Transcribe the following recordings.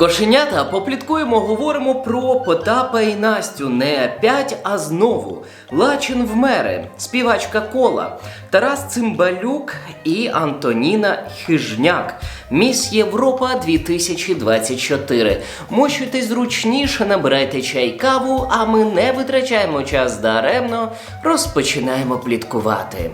Кошенята, попліткуємо, говоримо про Потапа і Настю. Не п'ять, а знову. Лачин в мери, співачка кола, Тарас Цимбалюк і Антоніна Хижняк. Міс Європа 2024. Мощуйтесь зручніше, набирайте чай каву, а ми не витрачаємо час даремно, розпочинаємо пліткувати.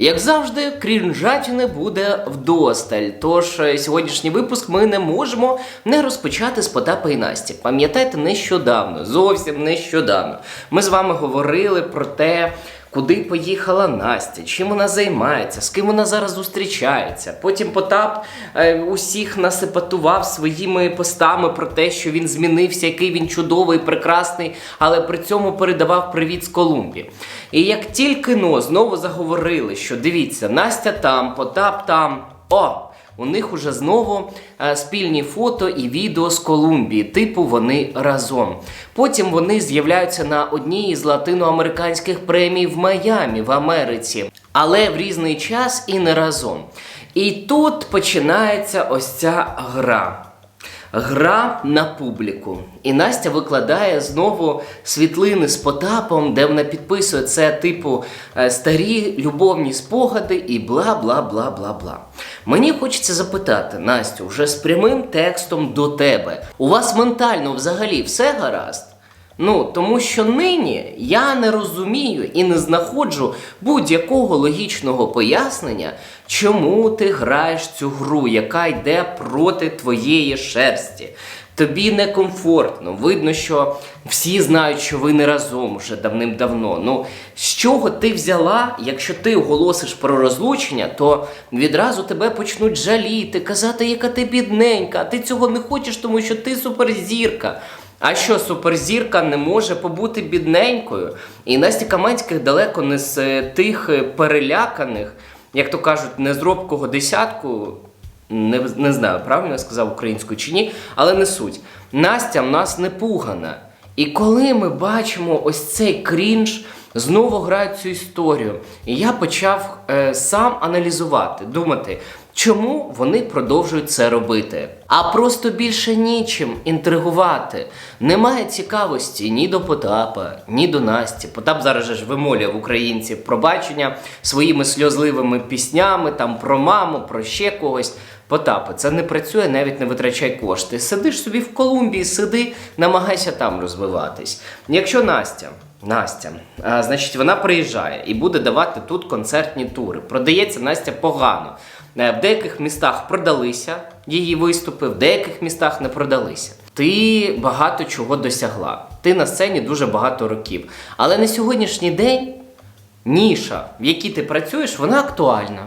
Як завжди, крінжатіни буде вдосталь. Тож е, сьогоднішній випуск ми не можемо не розпочати з Потапа і Насті. Пам'ятаєте, нещодавно, зовсім нещодавно. Ми з вами говорили про те, куди поїхала Настя, чим вона займається, з ким вона зараз зустрічається. Потім Потап е, усіх насипатував своїми постами про те, що він змінився, який він чудовий, прекрасний, але при цьому передавав привіт з Колумбії. І як тільки но знову заговорили, що дивіться, Настя там, Потап там. О! У них уже знову е, спільні фото і відео з Колумбії, типу вони разом. Потім вони з'являються на одній із латиноамериканських премій в Майамі в Америці, але в різний час і не разом. І тут починається ось ця гра. Гра на публіку. І Настя викладає знову світлини з Потапом, де вона підписує це, типу, е, старі любовні спогади і бла бла бла бла бла. Мені хочеться запитати, Настю, вже з прямим текстом до тебе. У вас ментально взагалі все гаразд? Ну, тому що нині я не розумію і не знаходжу будь-якого логічного пояснення, чому ти граєш цю гру, яка йде проти твоєї шерсті. Тобі некомфортно. Видно, що всі знають, що ви не разом вже давним-давно. Ну, з чого ти взяла, якщо ти оголосиш про розлучення, то відразу тебе почнуть жаліти, казати, яка ти бідненька, а ти цього не хочеш, тому що ти суперзірка. А що суперзірка не може побути бідненькою? І Насті Каменських далеко не з е, тих е, переляканих, як то кажуть, не з робкого десятку. Не, не знаю, правильно я сказав українською чи ні, але не суть. Настя в нас не пугана. І коли ми бачимо ось цей крінж, знову грають цю історію. І я почав е, сам аналізувати, думати, чому вони продовжують це робити. А просто більше нічим інтригувати. Немає цікавості ні до Потапа, ні до Насті. Потап зараз же ж вимолює в українців пробачення своїми сльозливими піснями, там про маму, про ще когось. Потапе, це не працює, навіть не витрачай кошти. Сидиш собі в Колумбії, сиди, намагайся там розвиватись. Якщо Настя, Настя, а, значить вона приїжджає і буде давати тут концертні тури. Продається Настя погано. Е, В деяких містах продалися її виступи, в деяких містах не продалися. Ти багато чого досягла. Ти на сцені дуже багато років. Але на сьогоднішній день ніша, в якій ти працюєш, вона актуальна.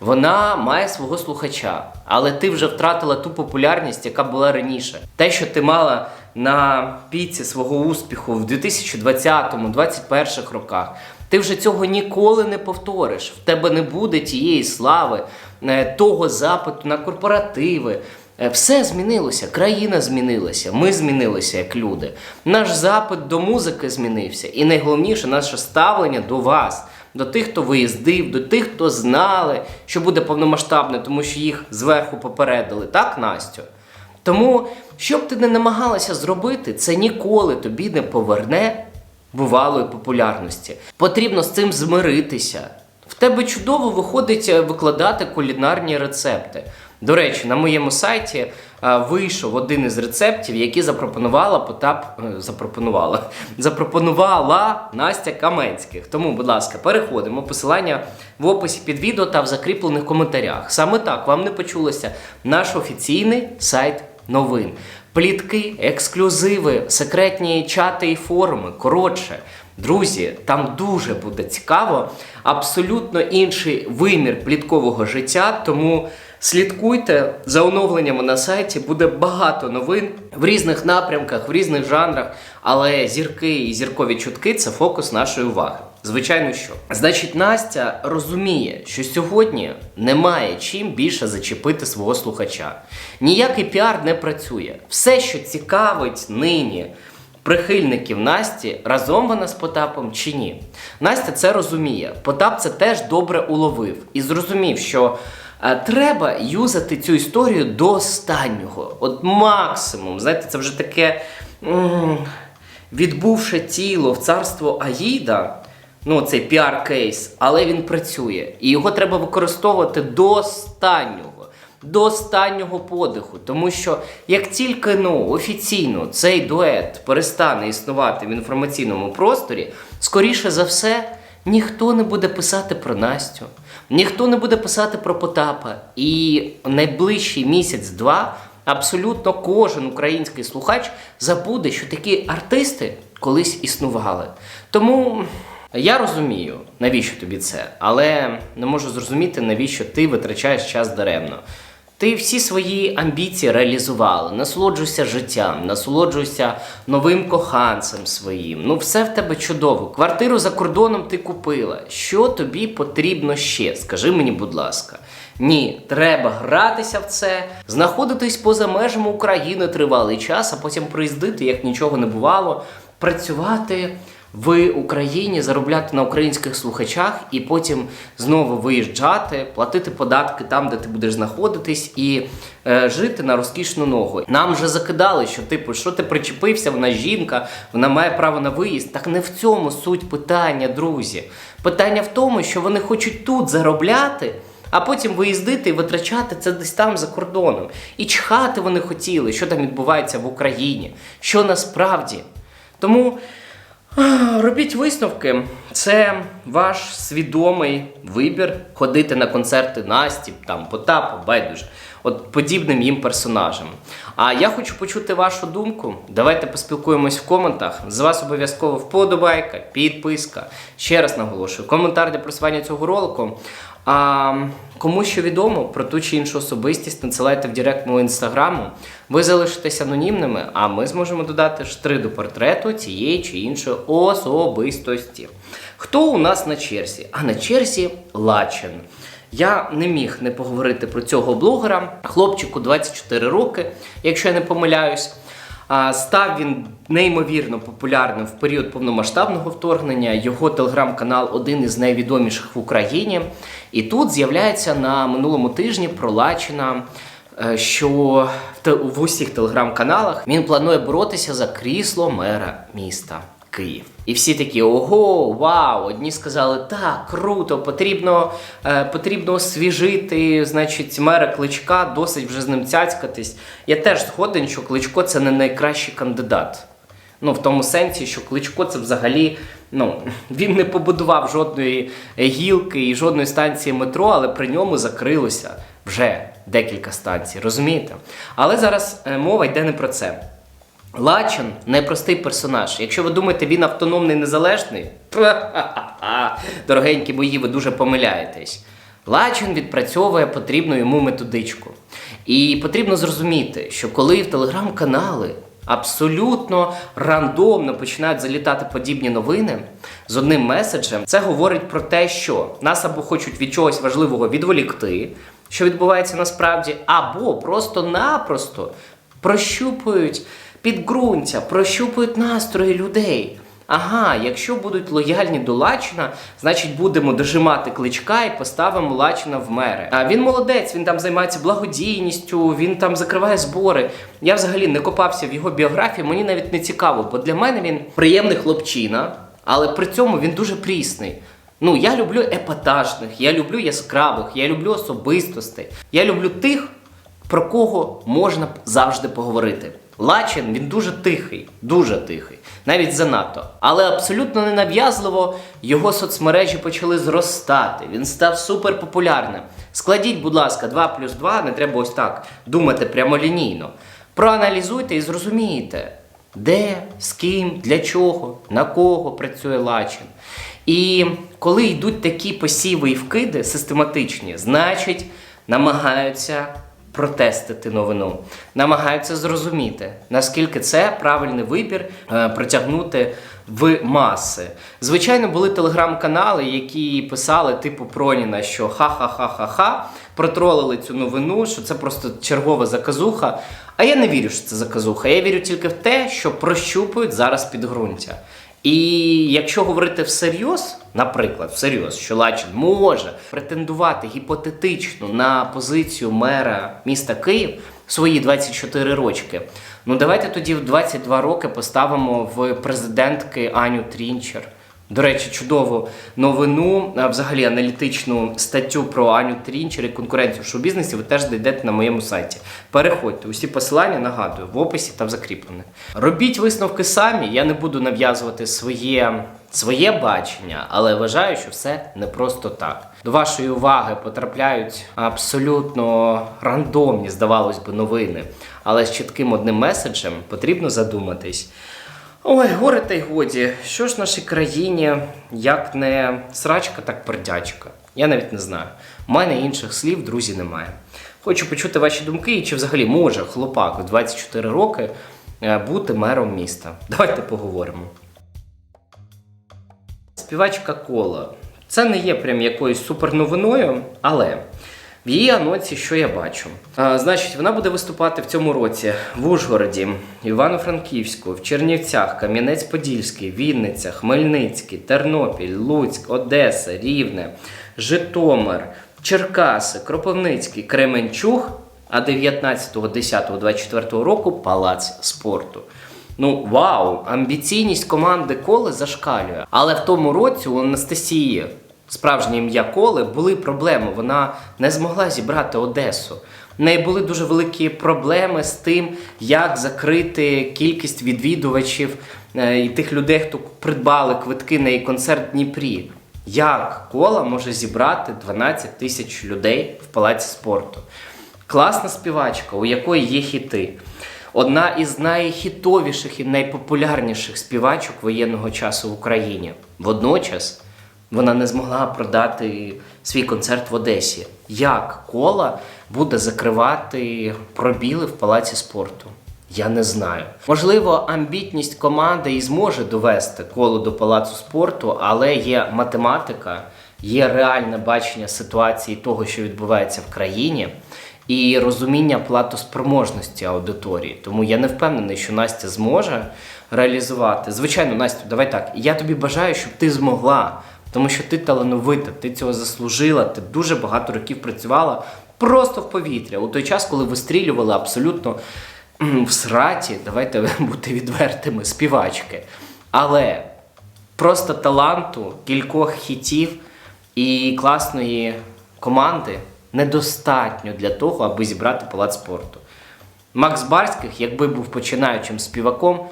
Вона має свого слухача, але ти вже втратила ту популярність, яка була раніше. Те, що ти мала на піці свого успіху в 2020-2021 роках, ти вже цього ніколи не повториш. В тебе не буде тієї слави, того запиту на корпоративи. Е, Все змінилося, країна змінилася, ми змінилися як люди. Наш запит до музики змінився. І найголовніше наше ставлення до вас, до тих, хто виїздив, до тих, хто знали, що буде повномасштабне, тому що їх зверху попередили. Так, Настю? Тому, що б ти не намагалася зробити, це ніколи тобі не поверне бувалої популярності. Потрібно з цим змиритися. Тебе чудово виходить е, викладати кулінарні рецепти. До речі, на моєму сайті е, вийшов один із рецептів, який запропонувала Потап. е, Запропонувала запропонувала Настя Каменських. Тому, будь ласка, переходимо. Посилання в описі під відео та в закріплених коментарях. Саме так вам не почулося наш офіційний сайт новин. Плітки, ексклюзиви, секретні чати і форуми. Коротше, друзі, там дуже буде цікаво. Абсолютно інший вимір пліткового життя. Тому слідкуйте за оновленнями на сайті. Буде багато новин в різних напрямках, в різних жанрах. Але зірки і зіркові чутки це фокус нашої уваги. Звичайно, що. Значить, Настя розуміє, що сьогодні немає чим більше зачепити свого слухача. Ніякий піар не працює. Все, що цікавить нині прихильників Насті, разом вона з Потапом чи ні. Настя це розуміє. Потап це теж добре уловив і зрозумів, що е, треба юзати цю історію до останнього. От максимум. Знаєте, це вже таке м, відбувше тіло в царство Аїда. Ну, цей піар-кейс, але він працює. І його треба використовувати до останнього до останнього подиху. Тому що як тільки ну, офіційно цей дует перестане існувати в інформаційному просторі, скоріше за все, ніхто не буде писати про Настю, ніхто не буде писати про Потапа. І найближчий місяць-два абсолютно кожен український слухач забуде, що такі артисти колись існували. Тому. Я розумію, навіщо тобі це, але не можу зрозуміти, навіщо ти витрачаєш час даремно. Ти всі свої амбіції реалізувала, насолоджуйся життям, насолоджуйся новим коханцем своїм. Ну, все в тебе чудово. Квартиру за кордоном ти купила. Що тобі потрібно ще? Скажи мені, будь ласка. Ні, треба гратися в це, знаходитись поза межами України тривалий час, а потім приїздити, як нічого не бувало, працювати в Україні, заробляти на українських слухачах і потім знову виїжджати, платити податки там, де ти будеш знаходитись, і е, жити на розкішну ногу. Нам вже закидали, що типу, що ти причепився, вона жінка, вона має право на виїзд. Так не в цьому суть питання, друзі. Питання в тому, що вони хочуть тут заробляти. А потім виїздити і витрачати це десь там за кордоном. І чхати вони хотіли, що там відбувається в Україні, що насправді. Тому Робіть висновки. Це ваш свідомий вибір ходити на концерти Насті, там Потапу, байдуже, от подібним їм персонажам. А я хочу почути вашу думку. Давайте поспілкуємось в коментах. З вас обов'язково вподобайка, підписка. Ще раз наголошую, коментар для просування цього ролику. А кому що відомо про ту чи іншу особистість, надсилайте в директ мого інстаграму. Ви залишитесь анонімними, а ми зможемо додати штри до портрету цієї чи іншої особистості. Хто у нас на черзі? А на черзі Лачин. Я не міг не поговорити про цього блогера. Хлопчику 24 роки, якщо я не помиляюсь. Став він неймовірно популярним в період повномасштабного вторгнення. Його телеграм-канал один із найвідоміших в Україні. І тут з'являється на минулому тижні пролачена, е, що в усіх телеграм-каналах він планує боротися за крісло мера міста. Київ. І всі такі ого, вау! Одні сказали, так, круто, потрібно, е, потрібно освіжити, значить, мера кличка, досить вже з ним цяцькатись. Я теж згоден, що кличко це не найкращий кандидат. Ну, в тому сенсі, що кличко це взагалі. Ну, він не побудував жодної гілки і жодної станції метро, але при ньому закрилося вже декілька станцій, розумієте? Але зараз е, мова йде не про це. Лачин непростий персонаж. Якщо ви думаєте, він автономний незалежний, дорогенькі мої, ви дуже помиляєтесь. Лачин відпрацьовує потрібну йому методичку. І потрібно зрозуміти, що коли в телеграм-канали абсолютно рандомно починають залітати подібні новини з одним меседжем, це говорить про те, що нас або хочуть від чогось важливого відволікти, що відбувається насправді, або просто-напросто прощупують підґрунтя, прощупують настрої людей. Ага, якщо будуть лояльні до Лачина, значить будемо дожимати кличка і поставимо Лачина в мери. А він молодець, він там займається благодійністю, він там закриває збори. Я взагалі не копався в його біографії, мені навіть не цікаво, бо для мене він приємний хлопчина, але при цьому він дуже прісний. Ну, я люблю епатажних, я люблю яскравих, я люблю особистостей. Я люблю тих, про кого можна завжди поговорити. Лачин він дуже тихий, дуже тихий, навіть занадто. Але абсолютно ненав'язливо його соцмережі почали зростати. Він став суперпопулярним. Складіть, будь ласка, 2 плюс 2, не треба ось так думати прямолінійно. Проаналізуйте і зрозумієте, де, з ким, для чого, на кого працює Лачин. І коли йдуть такі посіви і вкиди систематичні, значить намагаються протестити новину, намагаються зрозуміти, наскільки це правильний вибір е, протягнути в маси. Звичайно, були телеграм-канали, які писали типу Проніна, що ха-ха-ха-ха-ха, протролили цю новину, що це просто чергова заказуха. А я не вірю, що це заказуха. Я вірю тільки в те, що прощупують зараз підґрунтя. І якщо говорити всерйоз, наприклад, всерйоз, що Лачин може претендувати гіпотетично на позицію мера міста Київ свої 24 рочки, ну давайте тоді в 22 роки поставимо в президентки Аню Трінчер. До речі, чудову новину, взагалі аналітичну статтю про Аню Трінчер і конкуренцію в шоу-бізнесі ви теж знайдете на моєму сайті. Переходьте, усі посилання нагадую в описі та в закріплених. Робіть висновки самі. Я не буду нав'язувати своє, своє бачення, але вважаю, що все не просто так. До вашої уваги потрапляють абсолютно рандомні, здавалось би, новини, але з чітким одним меседжем потрібно задуматись. Ой, горе та й годі. Що ж в нашій країні, як не срачка, так пердячка. Я навіть не знаю. У мене інших слів, друзі, немає. Хочу почути ваші думки, і чи взагалі може хлопак у 24 роки е, бути мером міста. Давайте поговоримо. Співачка Кола. Це не є прям якоюсь суперновиною, але в її анонсі, що я бачу? А, значить, вона буде виступати в цьому році в Ужгороді, Івано-Франківську, в Чернівцях, Кам'янець-Подільський, Вінниця, Хмельницький, Тернопіль, Луцьк, Одеса, Рівне, Житомир, Черкаси, Кропивницький, Кременчуг, а 19.10.24 року Палац спорту. Ну, вау! Амбіційність команди Коли зашкалює. Але в тому році у Анастасії, справжнє ім'я Коли, були проблеми. Вона не змогла зібрати Одесу. В неї були дуже великі проблеми з тим, як закрити кількість відвідувачів е, і тих людей, хто придбали квитки на її концерт в Дніпрі. Як кола може зібрати 12 тисяч людей в палаці спорту? Класна співачка, у якої є хіти. Одна із найхітовіших і найпопулярніших співачок воєнного часу в Україні. Водночас вона не змогла продати свій концерт в Одесі. Як кола буде закривати пробіли в палаці спорту? Я не знаю. Можливо, амбітність команди і зможе довести коло до палацу спорту, але є математика, є реальне бачення ситуації того, що відбувається в країні, і розуміння платоспроможності аудиторії. Тому я не впевнений, що Настя зможе реалізувати. Звичайно, Настя, давай так. Я тобі бажаю, щоб ти змогла, тому що ти талановита, ти цього заслужила, ти дуже багато років працювала просто в повітря. У той час, коли вистрілювали абсолютно в сраті, давайте бути відвертими, співачки. Але просто таланту, кількох хітів і класної команди недостатньо для того, аби зібрати палац спорту. Макс Барських, якби був починаючим співаком,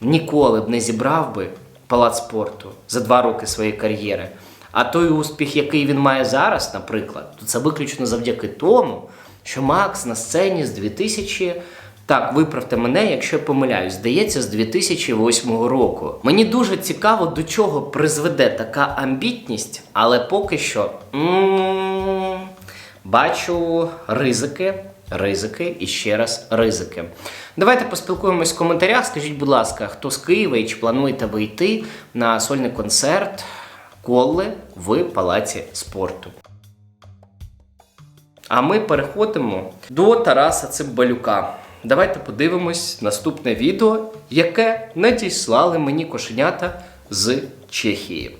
ніколи б не зібрав би палац спорту за два роки своєї кар'єри. А той успіх, який він має зараз, наприклад, то це виключно завдяки тому, що Макс на сцені з 2000 так, виправте мене, якщо я помиляюсь, здається, з 2008 року. Мені дуже цікаво, до чого призведе така амбітність, але поки що м, бачу ризики, ризики і ще раз ризики. Давайте поспілкуємось в коментарях. Скажіть, будь ласка, хто з Києва і чи плануєте ви йти на сольний концерт Колли в Палаці спорту? А ми переходимо до Тараса Цимбалюка. Давайте подивимось наступне відео, яке надіслали мені кошенята з Чехії.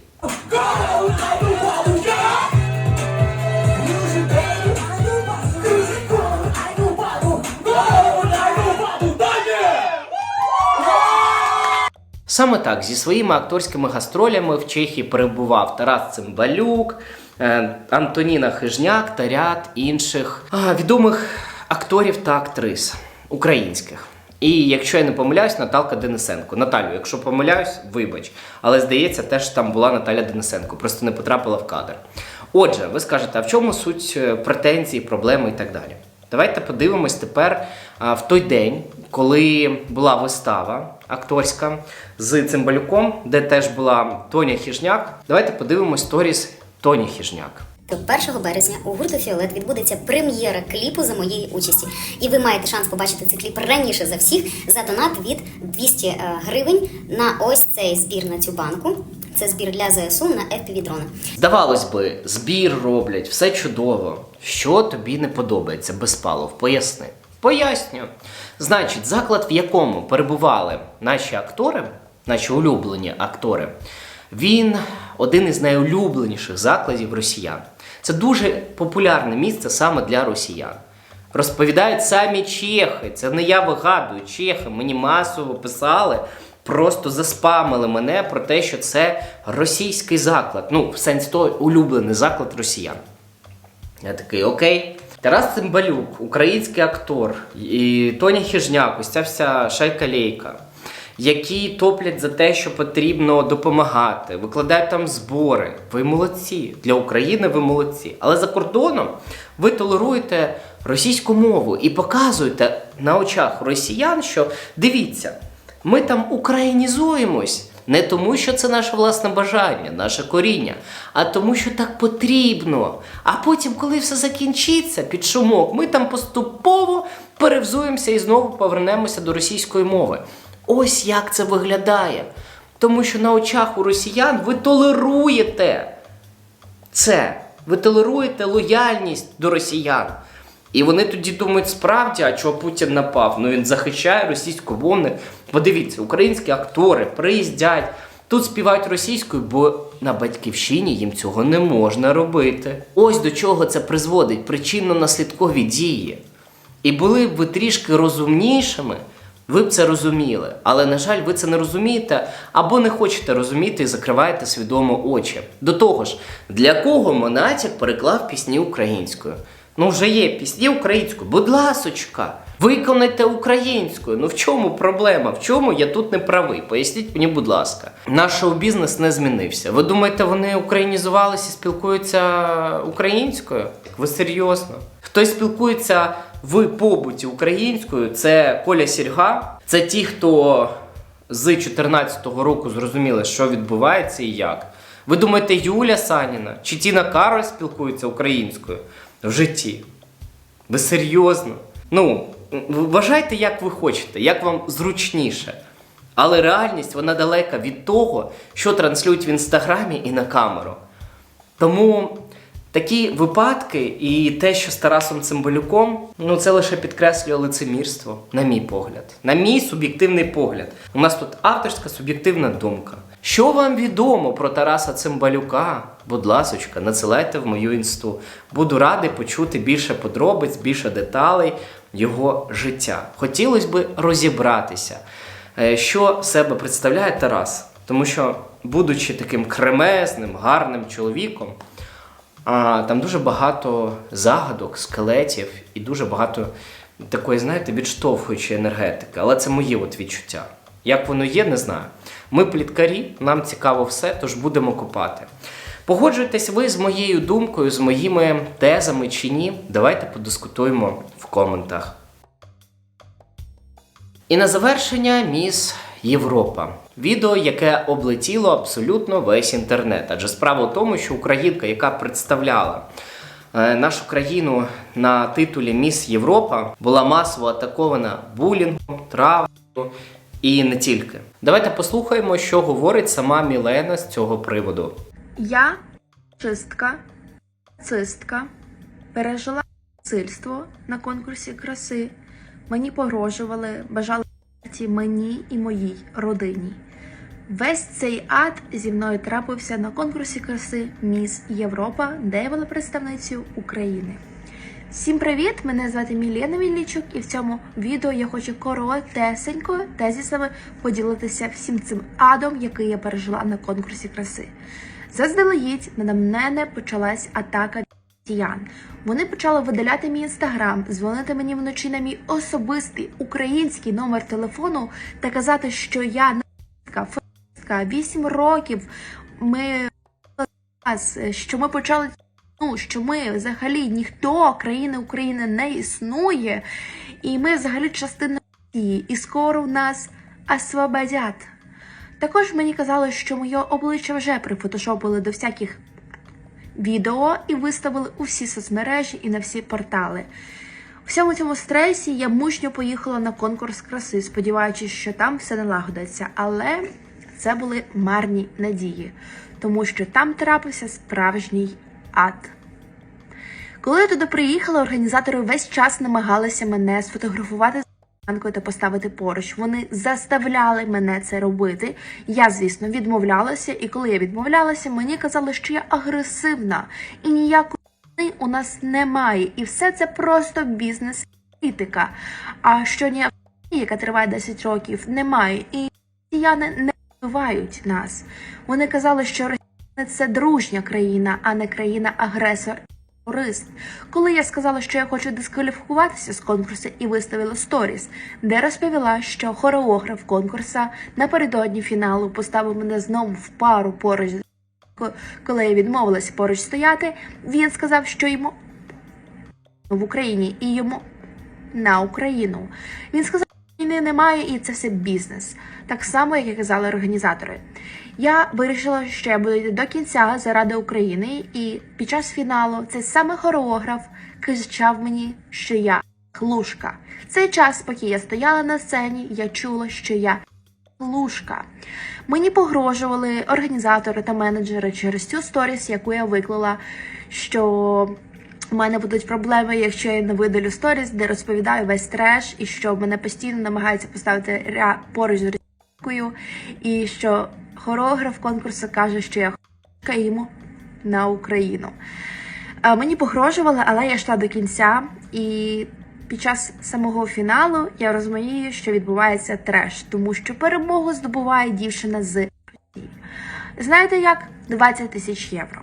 Саме так, зі своїми акторськими гастролями в Чехії перебував Тарас Цимбалюк, е, Антоніна Хижняк та ряд інших відомих акторів та актрис українських. І якщо я не помиляюсь, Наталка Денисенко. Наталю, якщо помиляюсь, вибач. Але здається, теж там була Наталя Денисенко, просто не потрапила в кадр. Отже, ви скажете, а в чому суть е, претензій, проблеми і так далі? Давайте подивимось тепер в той день, коли була вистава акторська з Цимбалюком, де теж була Тоня Хіжняк. Давайте подивимось сторіс Тоні Хіжняк. 1 березня у гурту Фіолет відбудеться прем'єра кліпу за моєї участі. І ви маєте шанс побачити цей кліп раніше за всіх за донат від 200 е, гривень на ось цей збір на цю банку. Це збір для ЗСУ на fpv дрони. Здавалось би, збір роблять, все чудово. Що тобі не подобається, Безпалов? Поясни. Поясню. Значить, заклад, в якому перебували наші актори, наші улюблені актори, він один із найулюбленіших закладів росіян. Це дуже популярне місце саме для росіян. Розповідають самі чехи. Це не я вигадую. Чехи мені масово писали, просто заспамили мене про те, що це російський заклад. Ну, в сенсі того, улюблений заклад росіян. Я такий, окей. Тарас Цимбалюк, український актор, і Тоня Хіжняк, ось ця вся шайка лейка, які топлять за те, що потрібно допомагати, викладають там збори. Ви молодці. Для України ви молодці. Але за кордоном ви толеруєте російську мову і показуєте на очах росіян, що дивіться, ми там українізуємось. Не тому, що це наше власне бажання, наше коріння, а тому, що так потрібно. А потім, коли все закінчиться під шумок, ми там поступово перевзуємося і знову повернемося до російської мови. Ось як це виглядає. Тому що на очах у росіян ви толеруєте це. Ви толеруєте лояльність до росіян. І вони тоді думають, справді, а чого Путін напав? Ну він захищає російськомовних. Подивіться, українські актори приїздять, тут співають російською, бо на батьківщині їм цього не можна робити. Ось до чого це призводить причинно-наслідкові дії. І були б ви трішки розумнішими, ви б це розуміли. Але, на жаль, ви це не розумієте або не хочете розуміти і закриваєте свідомо очі. До того ж, для кого Монатік переклав пісні українською? Ну, вже є пісні українською. Будь ласочка, виконайте українською. Ну в чому проблема? В чому я тут не правий? Поясніть мені, будь ласка. Наш шоу-бізнес не змінився. Ви думаєте, вони українізувалися і спілкуються українською? Ви серйозно? Хтось спілкується в побуті українською, це Коля Сільга. Це ті, хто з 2014 року зрозуміли, що відбувається і як. Ви думаєте, Юля Саніна чи Тіна Кароль спілкуються українською в житті? Ви серйозно? Ну, вважайте, як ви хочете, як вам зручніше. Але реальність вона далека від того, що транслюють в інстаграмі і на камеру. Тому такі випадки і те, що з Тарасом Цимбалюком, ну це лише підкреслює лицемірство, на мій погляд, на мій суб'єктивний погляд. У нас тут авторська суб'єктивна думка. Що вам відомо про Тараса Цимбалюка? Будь ласочка, надсилайте в мою інсту. Буду радий почути більше подробиць, більше деталей його життя. Хотілося б розібратися, е, що себе представляє Тарас. Тому що, будучи таким кремезним, гарним чоловіком, а, там дуже багато загадок, скелетів і дуже багато такої, знаєте, відштовхуючої енергетики. Але це мої от відчуття. Як воно є, не знаю. Ми пліткарі, нам цікаво все, тож будемо копати. Погоджуєтесь ви з моєю думкою, з моїми тезами чи ні? Давайте подискутуємо в коментах. І на завершення міс Європа. Відео, яке облетіло абсолютно весь інтернет. Адже справа в тому, що українка, яка представляла е, нашу країну на титулі Міс Європа, була масово атакована булінгом, травмою і не тільки. Давайте послухаємо, що говорить сама Мілена з цього приводу. Я чистка, цистка, пережила насильство на конкурсі краси. Мені погрожували, бажали мені і моїй родині. Весь цей ад зі мною трапився на конкурсі краси Міс Європа, де я була представницею України. Всім привіт! Мене звати Мілена Мілічук, і в цьому відео я хочу коротесенько тезісами поділитися всім цим адом, який я пережила на конкурсі краси. Заздалегідь на мене почалась атака росіян. Вони почали видаляти мій інстаграм, дзвонити мені вночі на мій особистий український номер телефону та казати, що я нацистка, фашистка, 8 років. Ми що ми почали ну, що ми взагалі ніхто країни України не існує, і ми взагалі частина Росії, і скоро в нас освободять. Також мені казали, що моє обличчя вже прифотошопили до всяких відео і виставили у всі соцмережі і на всі портали. У всьому цьому стресі я мужньо поїхала на конкурс краси, сподіваючись, що там все налагодиться. Але це були марні надії, тому що там трапився справжній ад. Коли я туди приїхала, організатори весь час намагалися мене сфотографувати з та поставити поруч. Вони заставляли мене це робити. Я, звісно, відмовлялася, і коли я відмовлялася, мені казали, що я агресивна і ніякої у нас немає. І все це просто бізнес-політика. А що ні яка триває 10 років, немає. І росіяни не вбивають нас. Вони казали, що це дружня країна, а не країна-агресор. Терорист. Коли я сказала, що я хочу дискваліфікуватися з конкурсу і виставила сторіс, де розповіла, що хореограф конкурсу напередодні фіналу поставив мене знову в пару поруч коли я відмовилася поруч стояти, він сказав, що йому в Україні і йому на Україну. Він сказав, що війни немає і це все бізнес. Так само, як і казали організатори. Я вирішила, що я буду йти до кінця заради України, і під час фіналу цей саме хореограф кричав мені, що я хлушка. Цей час, поки я стояла на сцені, я чула, що я Лужка. Мені погрожували організатори та менеджери через цю сторіс, яку я виклала, що у мене будуть проблеми, якщо я не видалю сторіс, де розповідаю весь треш, і що мене постійно намагаються поставити ря... поруч з російською, і що хореограф конкурсу каже, що я йому на Україну. Е, Мені погрожували, але я йшла до кінця, і під час самого фіналу я розумію, що відбувається треш, тому що перемогу здобуває дівчина з Росії. Знаєте як? 20 тисяч євро.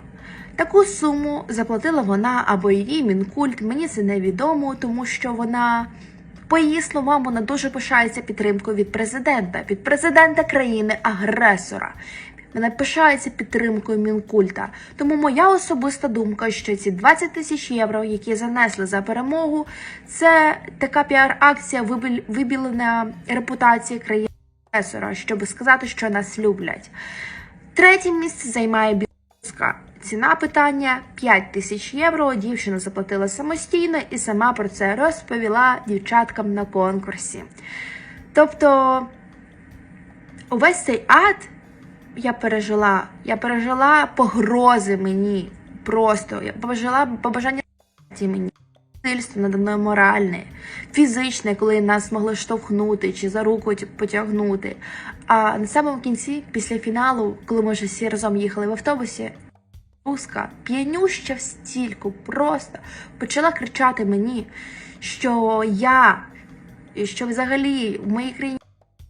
Таку суму заплатила вона або її мінкульт. Мені це невідомо, тому що вона, по її словам, вона дуже пишається підтримкою від президента, від президента країни-агресора. Вона пишається підтримкою мінкульта. Тому моя особиста думка, що ці 20 тисяч євро, які занесли за перемогу, це така піар-акція вибіл- вибілення репутації країни агресора, щоб сказати, що нас люблять. Третє місце займає білоруська. Ціна питання 5 тисяч євро. Дівчина заплатила самостійно і сама про це розповіла дівчаткам на конкурсі. Тобто, увесь цей ад я пережила. Я пережила погрози мені. Просто я пережила побажання мені. Насильство надо мною моральне, фізичне, коли нас могли штовхнути чи за руку потягнути. А на самому кінці, після фіналу, коли ми вже всі разом їхали в автобусі, руска, п'янюща в стільку, просто почала кричати мені, що я, що взагалі в моїй країні,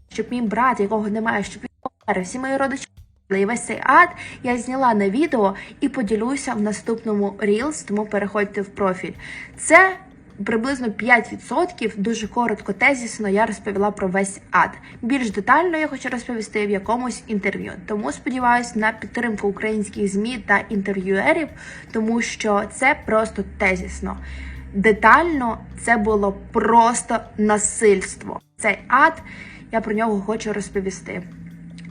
щоб мій брат, якого немає, щоб він помер, всі мої родичі. І весь цей ад я зняла на відео і поділюся в наступному Reels, тому переходьте в профіль. Це приблизно 5%, дуже коротко, тезісно я розповіла про весь ад. Більш детально я хочу розповісти в якомусь інтерв'ю. Тому сподіваюся на підтримку українських змі та інтерв'юерів, тому що це просто тезісно. Детально це було просто насильство. Цей ад, я про нього хочу розповісти.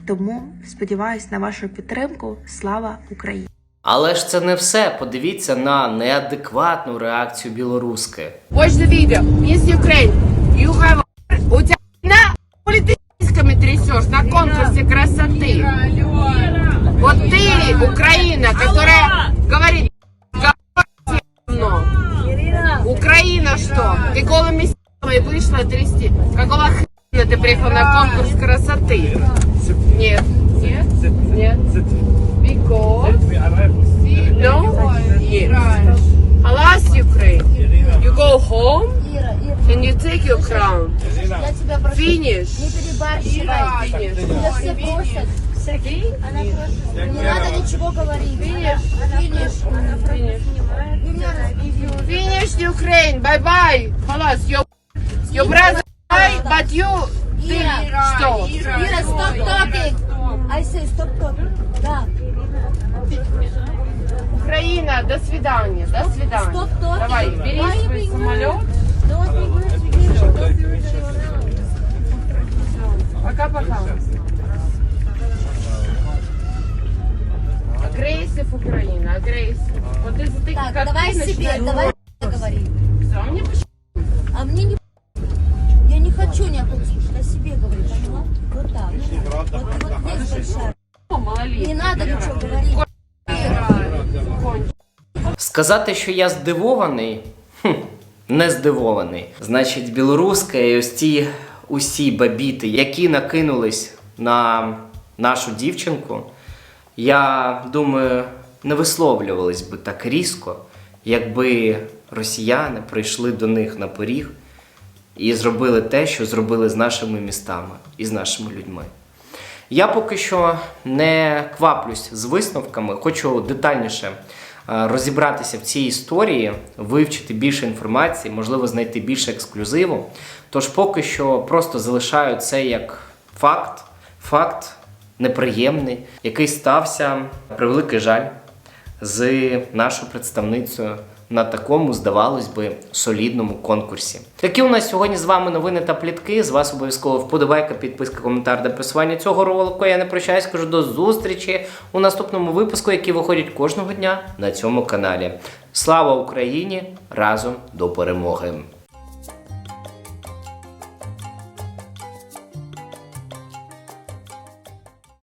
Тому сподіваюсь на вашу підтримку. Слава Україні! Але ж це не все. Подивіться на неадекватну реакцію білоруски. Watch the video. Miss Ukraine, you have... У тебя на политическими трясешь на конкурсе красоты. Вот ты, Украина, которая говорит говно. Украина что? Ты голыми с***ой вышла трясти. Какого хрена ты приехала на конкурс красоты? Нет. Нет? Нет. Because... No? Yes. Alas, Ukraine. You go home and you take your crown. Я тебя прошу, Finish. не перебарщивай. Finish. Тебя все просят. Она просит. Не надо ничего говорить. Финиш. Finish. Вы меня разбудили. Finish Ukraine. Bye bye. Alas, your, your brother died, but you did что? Ира, stop talking. I say stop talking. Да. Украина, до свидания. До свидания. Давай, бери свой самолет. Сказати, що я здивований, хм, не здивований. Значить, білоруська і ось ті усі бабіти, які накинулись на нашу дівчинку, я думаю, не висловлювались би так різко, якби росіяни прийшли до них на поріг і зробили те, що зробили з нашими містами і з нашими людьми. Я поки що не кваплюсь з висновками, хочу детальніше розібратися в цій історії, вивчити більше інформації, можливо, знайти більше ексклюзиву. Тож поки що просто залишаю це як факт, факт неприємний, який стався, превеликий жаль, з нашою представницею на такому, здавалось би, солідному конкурсі. Такі у нас сьогодні з вами новини та плітки. З вас обов'язково вподобайка, підписка, коментар до просування цього ролику. Я не прощаюсь, кажу до зустрічі у наступному випуску, який виходить кожного дня на цьому каналі. Слава Україні! Разом до перемоги!